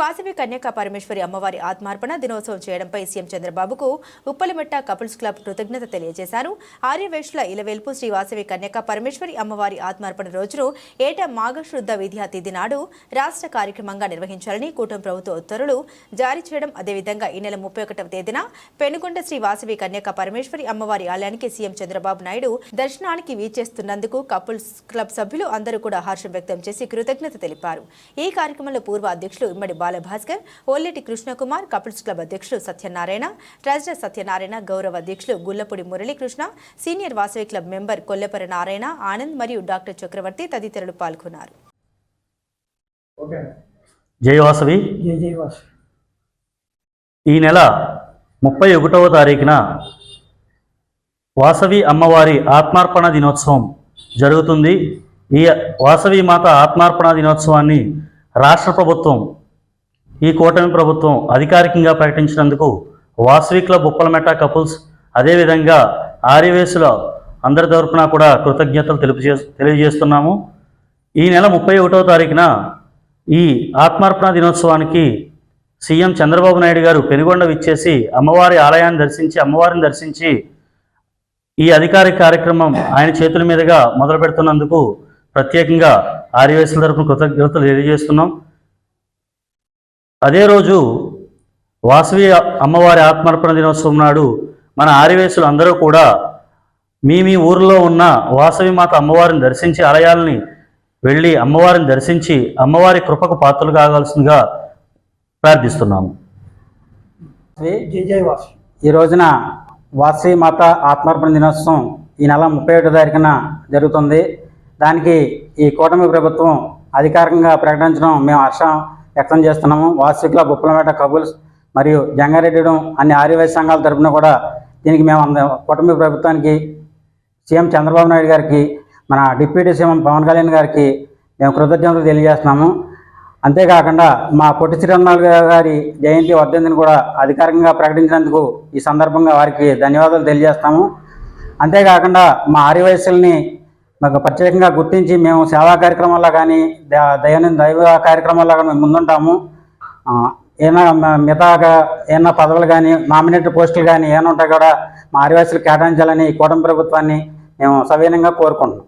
వాసవి కన్యకా పరమేశ్వరి అమ్మవారి ఆత్మార్పణ దినోత్సవం చేయడంపై సీఎం చంద్రబాబుకు ఉప్పలమెట్ట కపుల్స్ క్లబ్ కృతజ్ఞత తెలియజేశారు. ఆర్యవేష్ల ఇలవేల్పు శ్రీ వాసవి కన్యకా పరమేశ్వరి అమ్మవారి ఆత్మార్పణ రోజును ఏటా మాఘశుద్ధ విద్యా తిథి నాడు రాష్ట్ర కార్యక్రమంగా నిర్వహించాలని కూటమి ప్రభుత్వ ఉత్తర్వులు జారీ చేయడం అదేవిధంగా ఈ నెల ముప్పై ఒకటవ తేదీన పెనుగొండ శ్రీ వాసవి కన్యకా పరమేశ్వరి అమ్మవారి ఆలయానికి సీఎం చంద్రబాబు నాయుడు దర్శనానికి వీచేస్తున్నందుకు కపుల్స్ క్లబ్ సభ్యులు అందరూ కూడా హర్షం వ్యక్తం చేసి కృతజ్ఞత తెలిపారు. ఈ కార్యక్రమంలో పూర్వ అధ్యక్షులు ఇమ్మడి బాలభాస్కర్ ఓల్లెటి కృష్ణకుమార్ కపుల్స్ క్లబ్ అధ్యక్షులు సత్యనారాయణ ట్రెజరర్ సత్యనారాయణ గౌరవ అధ్యక్షులు Gullapudi Muralikrishna senior Vasavi club member Kollepara Narayana Anand మరియు డాక్టర్ చక్రవర్తి తదితరులు పాల్గొన్నారు. జై వాసవి. జై జై వాసు ఈ నెల ముప్పై ఒకటవ తారీఖున వాసవి అమ్మవారి ఆత్మార్పణ దినోత్సవం జరుగుతుంది. ఈ వాసవి మాత ఆత్మార్పణ దినోత్సవాన్ని రాష్ట్ర ప్రభుత్వం ఈ కూటమి ప్రభుత్వం అధికారికంగా ప్రకటించినందుకు వాసవి క్లబ్ ఉప్పలమెట కపుల్స్ అదేవిధంగా ఆర్యవేసుల అందరి తరఫున కూడా కృతజ్ఞతలు తెలుపు తెలియజేస్తున్నాము. ఈ నెల ముప్పై ఒకటో తారీఖున ఈ ఆత్మార్పణ దినోత్సవానికి సీఎం చంద్రబాబు నాయుడు గారు పెనుగొండ విచ్చేసి అమ్మవారి ఆలయాన్ని దర్శించి అమ్మవారిని దర్శించి ఈ అధికారిక కార్యక్రమం ఆయన చేతుల మీదుగా మొదలు పెడుతున్నందుకు ప్రత్యేకంగా ఆర్యవేసుల తరపున కృతజ్ఞతలు తెలియజేస్తున్నాం. అదే రోజు వాసవి అమ్మవారి ఆత్మార్పణ దినోత్సవం నాడు మన ఆరివేసులు అందరూ కూడా మీ మీ ఊరిలో ఉన్న వాసవి మాత అమ్మవారిని దర్శించి ఆలయాల్ని వెళ్ళి అమ్మవారిని దర్శించి అమ్మవారి కృపకు పాత్రలు కావాల్సిందిగా ప్రార్థిస్తున్నాము. జై జై వాసు ఈ రోజున వాసవి మాత ఆత్మార్పణ దినోత్సవం ఈ నెల ముప్పై ఒకటో తారీఖున జరుగుతుంది. దానికి ఈ కూటమి ప్రభుత్వం అధికారికంగా ప్రకటించడం మేము హర్షం వ్యక్తం చేస్తున్నాము. వార్షికుల బుప్పలమేట కబుల్స్ మరియు జంగారెడ్డిడం అన్ని ఆర్యవైశ్య సంఘాల తరఫున కూడా దీనికి మేము అంద- కుటుంబ ప్రభుత్వానికి సీఎం చంద్రబాబు నాయుడు గారికి మన డిప్యూటీ సీఎం పవన్ కళ్యాణ్ గారికి మేము కృతజ్ఞతలు తెలియజేస్తున్నాము. అంతేకాకుండా మా పొట్టి శ్రీరామనాథ్ గారి జయంతి వర్ధంతిని కూడా అధికారికంగా ప్రకటించినందుకు ఈ సందర్భంగా వారికి ధన్యవాదాలు తెలియజేస్తాము. అంతేకాకుండా మా ఆర్యవయస్సుల్ని మాకు ప్రత్యేకంగా గుర్తించి మేము సేవా కార్యక్రమాల్లో కానీ ద- దైనందిన దైవ కార్యక్రమాల్లో కానీ మేము ముందుంటాము. ఏమైనా మిగతాగా ఏమైనా పదవులు కానీ నామినేటెడ్ పోస్టులు కానీ ఏమైనా ఉంటాయి కూడా మా ఆదివాసులు కేటాయించాలని కూటమి ప్రభుత్వాన్ని మేము సవీనంగా కోరుకుంటున్నాం.